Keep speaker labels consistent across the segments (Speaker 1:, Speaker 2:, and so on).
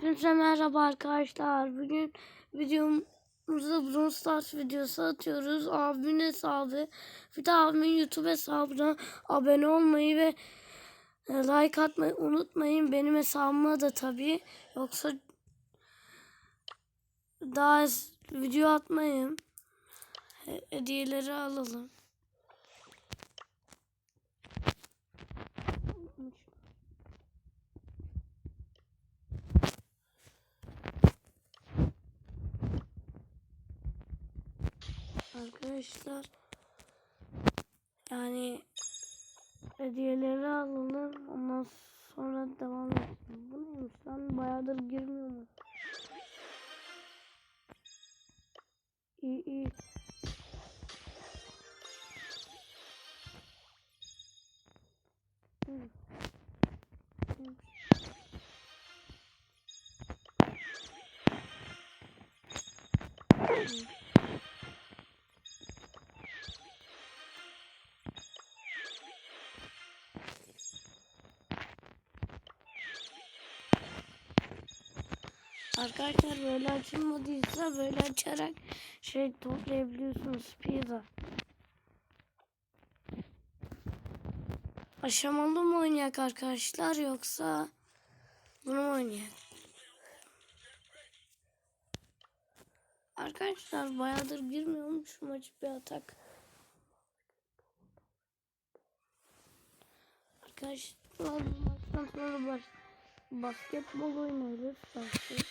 Speaker 1: Hepinize merhaba arkadaşlar. Bugün videomuzda Brawl Stars videosu atıyoruz. Abimin hesabı. Bir de abimin YouTube hesabına abone olmayı ve e, like atmayı unutmayın. Benim hesabıma da tabii. Yoksa daha video atmayın. He- Hediyeleri alalım. Arkadaşlar yani hediyeleri alalım ondan sonra devam edelim. Bu neymiş lan bayağıdır girmiyor mu? İyi iyi. Hı. Arkadaşlar böyle açılmadıysa böyle açarak şey toplayabiliyorsunuz pizza. Aşamalı mı oynayak arkadaşlar yoksa bunu mu oynayak? Arkadaşlar bayağıdır girmiyormuş maç bir atak. Arkadaşlar bu maçtan sonra baş, basketbol oynarız belki.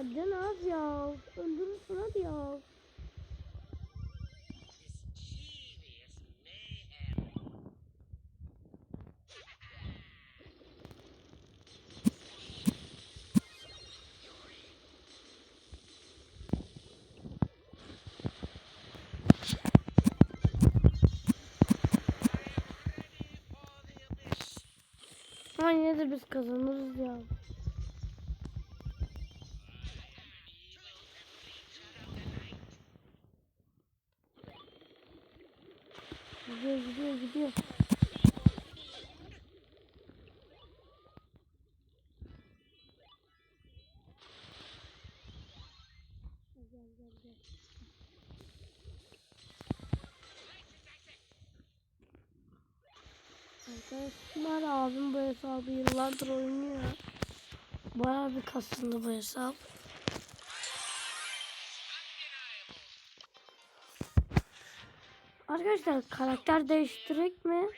Speaker 1: Hadi az ya. Öldürürsün hadi ya. Ama yine de biz kazanırız ya. Gidiyor gidiyor gidiyor. Arkadaşlar abim bu hesabı yıllardır oynuyor. Bayağı bir kasıldı bu hesap. Arkadaşlar karakter değiştirek mi?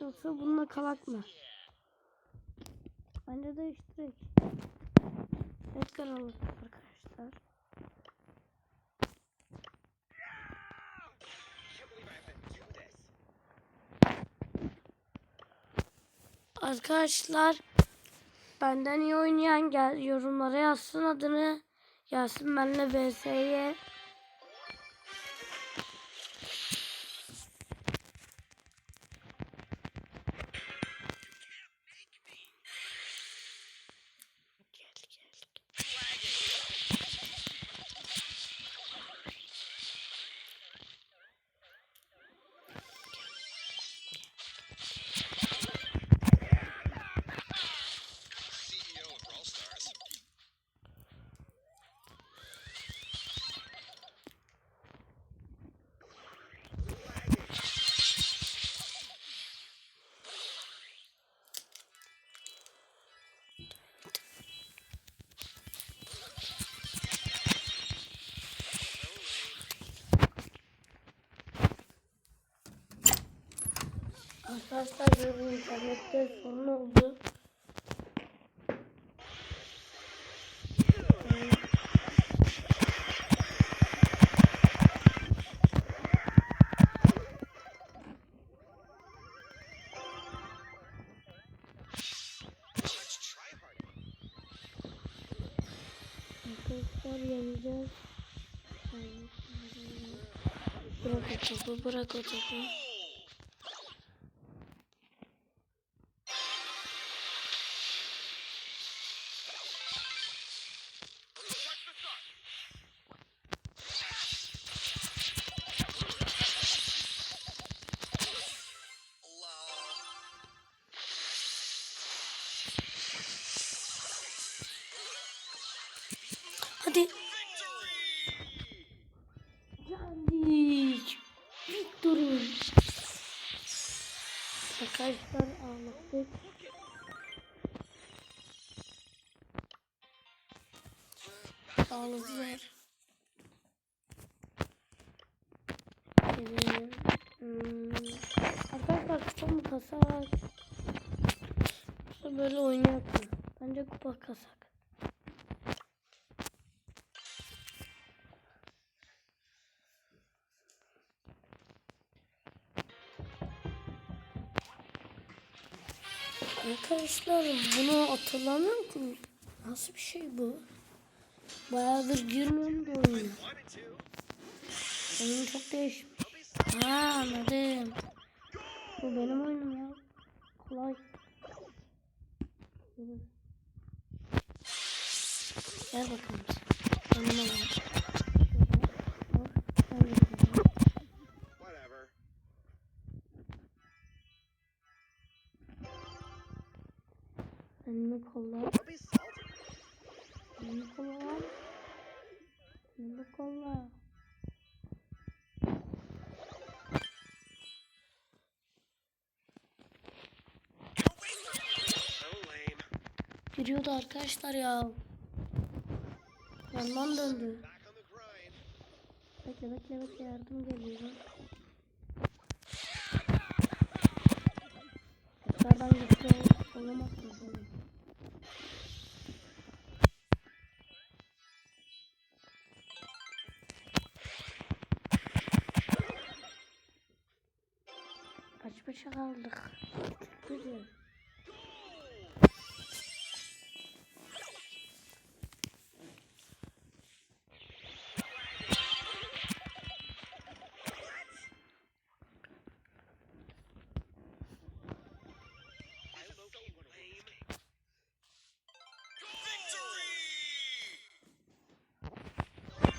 Speaker 1: Yoksa bununla kalak mı? Bence değiştirek. Edgar alalım arkadaşlar. Arkadaşlar benden iyi oynayan gel yorumlara yazsın adını. Gelsin benimle VS'ye. Arkadaşlar benim internette sorun oldu. Arkadaşlar yeneceğiz. Bırak o topu, bırak o topu. Arkadaşlar ağladık. Ağladılar. Evet. Hmm. Arkadaşlar kupa mı kasak? Böyle oynayak mı? Bence kupa kasak. Arkadaşlar bunu hatırlamıyorum ki. Nasıl bir şey bu? Bayağıdır girmiyorum da oyuna. Oyun çok değişmiş. Ha anladım. Bu benim oyunum ya. Kolay. Gel bakalım. Yanıma Elini kolla. Elini kolla. Elini kolla. Giriyordu arkadaşlar ya. Yandan döndü. Bekle bekle bekle yardım geliyor. Tekrardan gitti. Kaç başa kaldık? Güzel.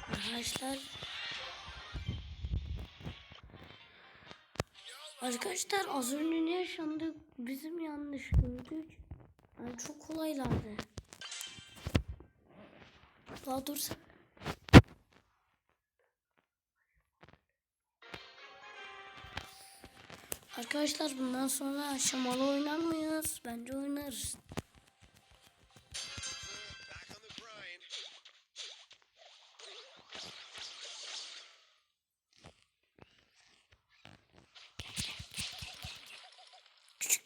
Speaker 1: Arkadaşlar Arkadaşlar az önce ne yaşandı? Bizim yanlış gördük. Yani çok kolaylardı. Daha dur sen. Arkadaşlar bundan sonra aşamalı oynamıyoruz. Bence oynarız.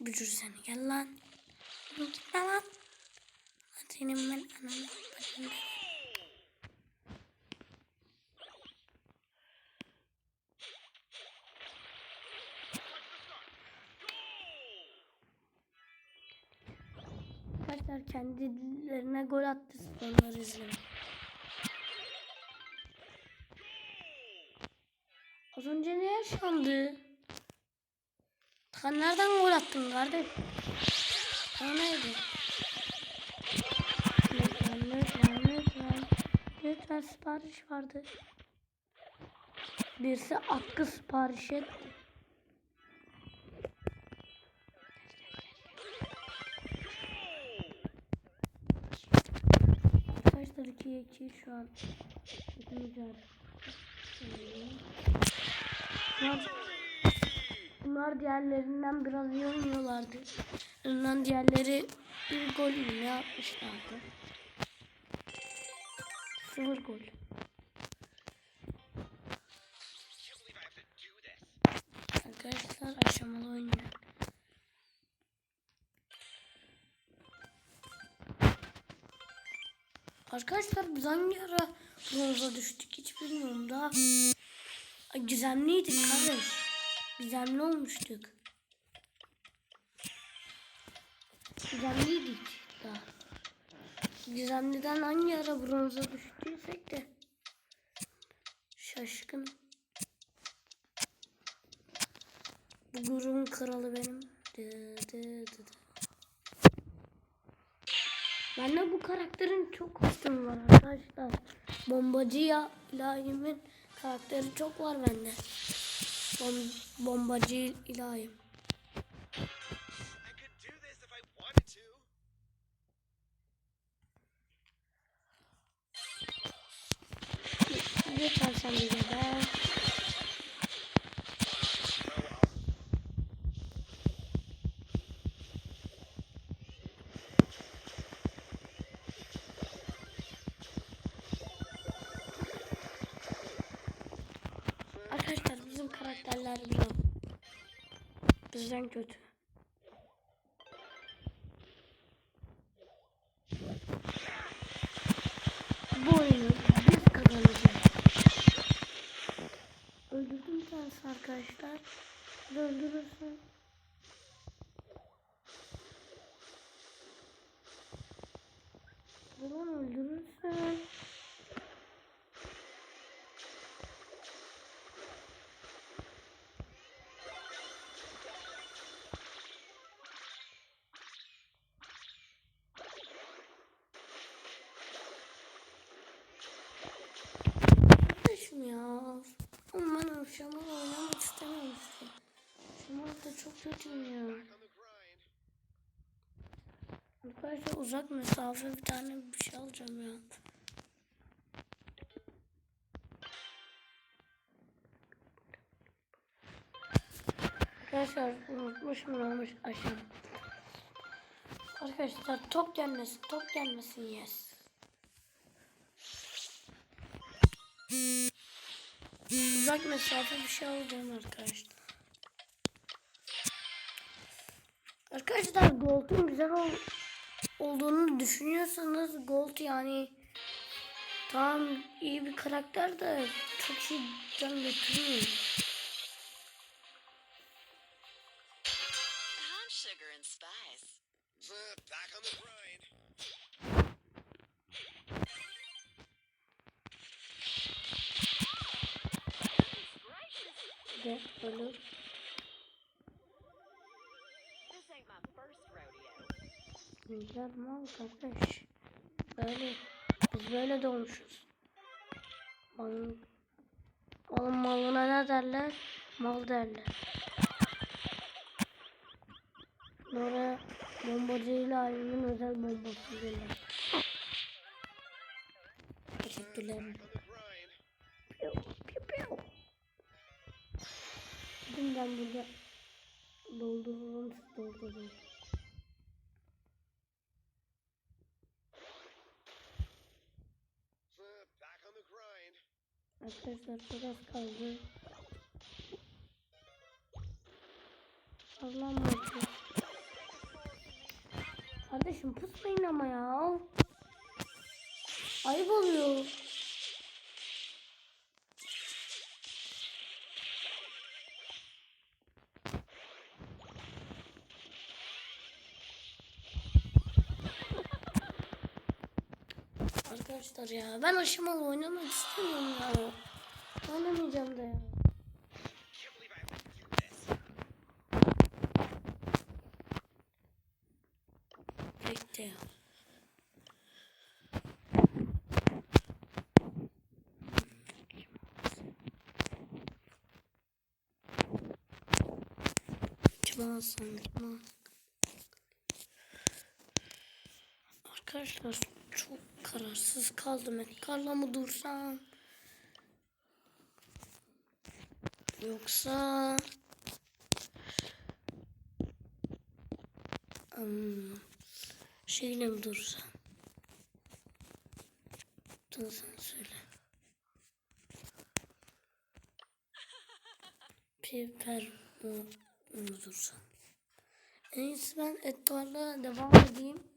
Speaker 1: Bücür seni gel lan. Gitme lan. Senin ben ananı bacını. Arkadaşlar kendilerine gol attı onları izleyin. Az önce ne yaşandı? Sen nereden gol attın kardeş? O neydi? Lütfen, lütfen, lütfen. Lütfen sipariş vardı. Birisi atkı sipariş etti. Arkadaşlar 2'ye 2 şu an. İkinci yarı. Bunlar, bunlar diğerlerinden biraz iyi oynuyorlardı. Ondan diğerleri bir gol mü ne atmışlardı? Sıfır gol. Arkadaşlar aşamalı oynuyor. Arkadaşlar biz hangi ara bronza düştük hiç bilmiyorum daha. Gizemliydik kardeş. Gizemli olmuştuk. Gizemliydik daha. Gizemli'den hangi ara bronza düştüysek de şaşkın. Bu grubun kralı benim. Dı dı dı dı. Bende bu karakterin çok kostümü var arkadaşlar. Bombacı ya ilahimin karakteri çok var bende. Bom, bombacı ilahim. Lütfen sen bize de. Bizden kötü. Bu oyunu biz kazanacağız. Öldürdüm tanesi arkadaşlar. Öldürürsün. Ulan öldürürsün. Kardeşim ya. Ama ben Şamal oynamak istememiştim. Şamal kötüyüm ya. Uzak mesafe bir tane bir şey alacağım ya. Arkadaşlar unutmuşum olmuş aşağı. Arkadaşlar top gelmesin, top gelmesin yes. Uzak mesafe bir şey alacağım arkadaşlar. Arkadaşlar Gold'un güzel ol olduğunu düşünüyorsanız Gold yani tamam iyi bir karakter de çok iyi can götürmüyor.
Speaker 2: I'm sugar
Speaker 1: Güzel mal kardeş. Böyle biz böyle doğmuşuz. Malın, malın malına ne derler? Mal derler. Sonra bombacıyla alimin özel bombası derler. Teşekkürler. Piu, piu, piu. Gidin ben burada doldururum siz Arkadaşlar biraz kaldı. Allah'ım bakın. Kardeşim pusmayın ama ya. Ayıp oluyor. Arkadaşlar ya ben aşamalı oynamak istemiyorum ya. Oynamayacağım da ya. Bekle ya. Alsam gitmem. Arkadaşlar kararsız kaldım. Karla mı dursam? Yoksa... Hmm, şeyle mi dursam? Dur sen söyle. Piper mi, dursam? En iyisi ben Edgar'la devam edeyim.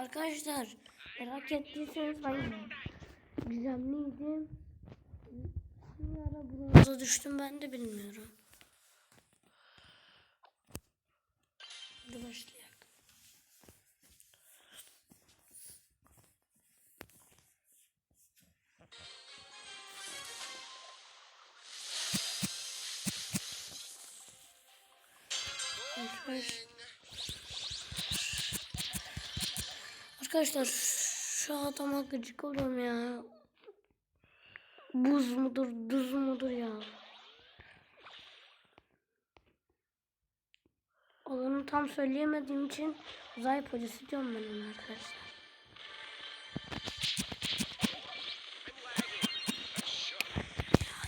Speaker 1: Arkadaşlar merak ettiyseniz ben gizemliydim. Bir ara bronza düştüm ben de bilmiyorum. Hadi başlayalım. Arkadaşlar şu adama gıcık oluyorum ya. Buz mudur, duz mudur ya? Olanı tam söyleyemediğim için uzay polisi diyorum ben arkadaşlar.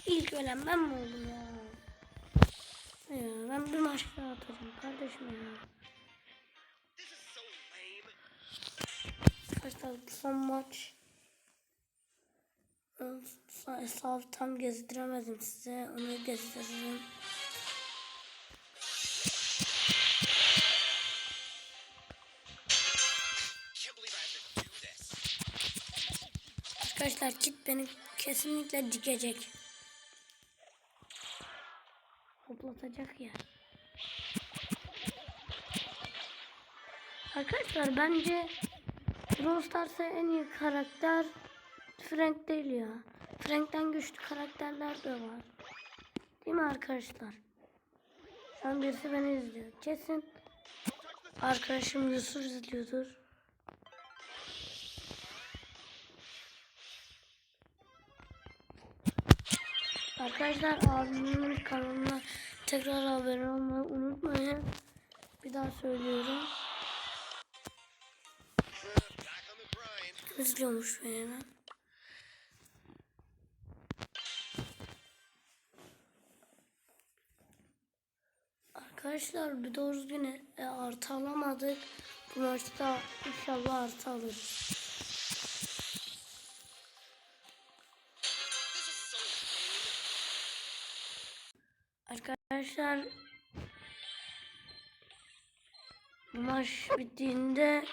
Speaker 1: İlk ölen ben mi oldum ya? Ya ben bir maç daha atacağım kardeşim ya. Arkadaşlar bu son maç. Hesabı tam gezdiremedim size. Onu gezdiririm. Arkadaşlar kit beni kesinlikle dikecek. Hoplatacak ya. Arkadaşlar bence Brawl Stars'a en iyi karakter Frank değil ya. Frank'ten güçlü karakterler de var. Değil mi arkadaşlar? Şu an birisi beni izliyor. Kesin arkadaşım Yusuf izliyordur. Arkadaşlar abimin kanalına tekrar abone olmayı unutmayın. Bir daha söylüyorum. İzliyormuş beni hemen. Arkadaşlar bir doğru düzgün e, artı alamadık. Bu maçta inşallah artı alırız. Arkadaşlar bu maç bittiğinde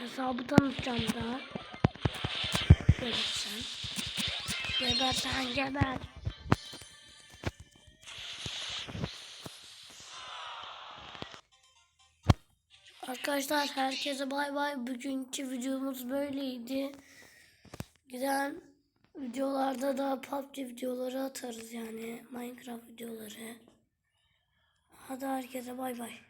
Speaker 1: hesabı tanıtacağım daha. Görürsen. Geber sen geber. Arkadaşlar herkese bay bay. Bugünkü videomuz böyleydi. Giden videolarda da PUBG videoları atarız yani. Minecraft videoları. Hadi herkese bay bay.